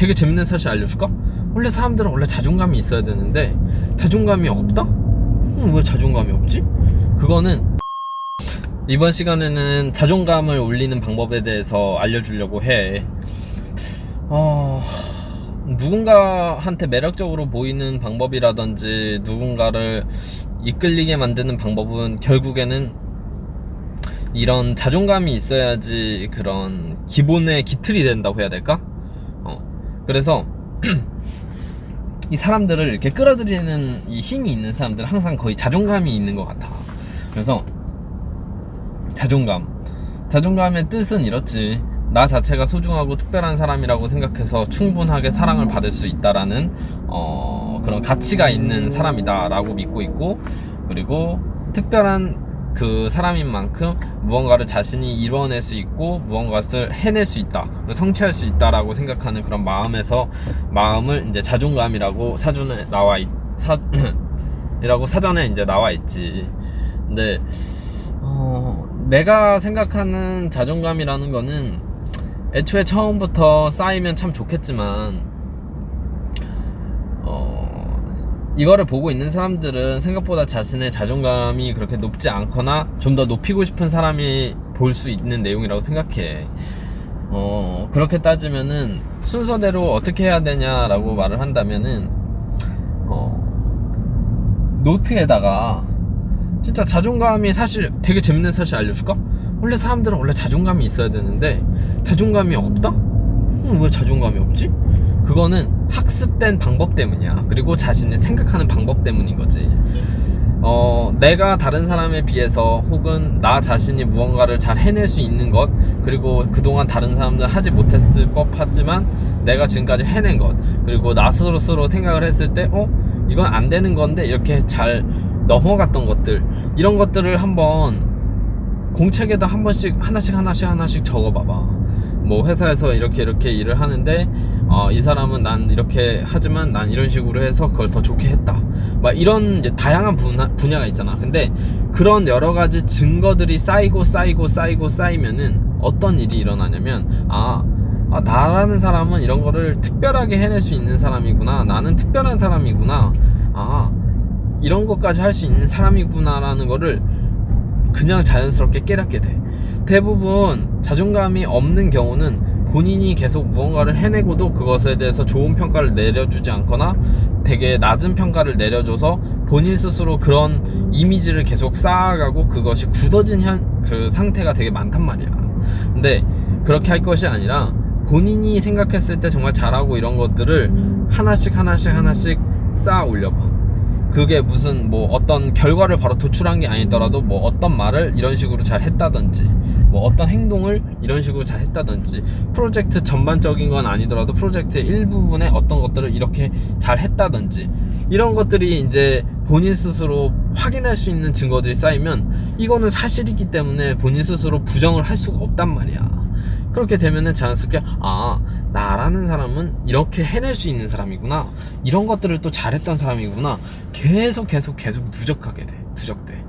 되게 재밌는 사실 알려줄까? 원래 사람들은 원래 자존감이 있어야 되는데 자존감이 없다? 음, 왜 자존감이 없지? 그거는 이번 시간에는 자존감을 올리는 방법에 대해서 알려주려고 해. 어, 누군가한테 매력적으로 보이는 방법이라든지 누군가를 이끌리게 만드는 방법은 결국에는 이런 자존감이 있어야지 그런 기본의 기틀이 된다고 해야 될까? 어, 그래서 이 사람들을 이렇게 끌어들이는 이 힘이 있는 사람들은 항상 거의 자존감이 있는 것 같아. 그래서 자존감. 자존감의 뜻은 이렇지. 나 자체가 소중하고 특별한 사람이라고 생각해서 충분하게 사랑을 받을 수 있다라는 어, 그런 가치가 있는 사람이다라고 믿고 있고 그리고 특별한 그 사람인 만큼 무언가를 자신이 이루어낼 수 있고 무언가를 해낼 수 있다, 성취할 수 있다라고 생각하는 그런 마음에서 마음을 이제 자존감이라고 사전에 나와 있, 사, 이라고 사전에 이제 나와 있지. 근데 어, 내가 생각하는 자존감이라는 거는 애초에 처음부터 쌓이면 참 좋겠지만 어, 이거를 보고 있는 사람들은 생각보다 자신의 자존감이 그렇게 높지 않거나 좀 더 높이고 싶은 사람이 볼 수 있는 내용이라고 생각해. 어, 그렇게 따지면은 순서대로 어떻게 해야 되냐라고 말을 한다면은 어, 노트에다가 진짜 자존감이 사실 되게 재밌는 사실 알려줄까? 원래 사람들은 원래 자존감이 있어야 되는데 자존감이 없다? 음, 왜 자존감이 없지? 그거는 학습된 방법 때문이야. 그리고 자신의 생각하는 방법 때문인 거지. 어, 내가 다른 사람에 비해서 혹은 나 자신이 무언가를 잘 해낼 수 있는 것, 그리고 그동안 다른 사람들 하지 못했을 법하지만 내가 지금까지 해낸 것, 그리고 나 스스로 생각을 했을 때, 어? 이건 안 되는 건데 이렇게 잘 넘어갔던 것들, 이런 것들을 한번 공책에다 한 번씩 하나씩 하나씩 하나씩 적어봐봐. 뭐 회사에서 이렇게 이렇게 일을 하는데 어, 이 사람은 난 이렇게 하지만 난 이런 식으로 해서 그걸 더 좋게 했다. 막 이런 다양한 분야, 분야가 있잖아. 근데 그런 여러 가지 증거들이 쌓이고 쌓이고 쌓이고 쌓이면은 어떤 일이 일어나냐면 아, 아 나라는 사람은 이런 거를 특별하게 해낼 수 있는 사람이구나. 나는 특별한 사람이구나. 아 이런 것까지 할 수 있는 사람이구나라는 거를 그냥 자연스럽게 깨닫게 돼. 대부분 자존감이 없는 경우는 본인이 계속 무언가를 해내고도 그것에 대해서 좋은 평가를 내려주지 않거나 되게 낮은 평가를 내려줘서 본인 스스로 그런 이미지를 계속 쌓아가고 그것이 굳어진 현, 그 상태가 되게 많단 말이야. 근데 그렇게 할 것이 아니라 본인이 생각했을 때 정말 잘하고 이런 것들을 하나씩 하나씩 하나씩 쌓아 올려봐. 그게 무슨 뭐 어떤 결과를 바로 도출한 게 아니더라도 뭐 어떤 말을 이런 식으로 잘 했다든지 뭐 어떤 행동을 이런 식으로 잘 했다든지 프로젝트 전반적인 건 아니더라도 프로젝트의 일부분에 어떤 것들을 이렇게 잘 했다든지 이런 것들이 이제 본인 스스로 확인할 수 있는 증거들이 쌓이면 이거는 사실이기 때문에 본인 스스로 부정을 할 수가 없단 말이야. 그렇게 되면은 자연스럽게 아 나라는 사람은 이렇게 해낼 수 있는 사람이구나. 이런 것들을 또 잘했던 사람이구나. 계속 계속 계속 누적하게 돼. 누적돼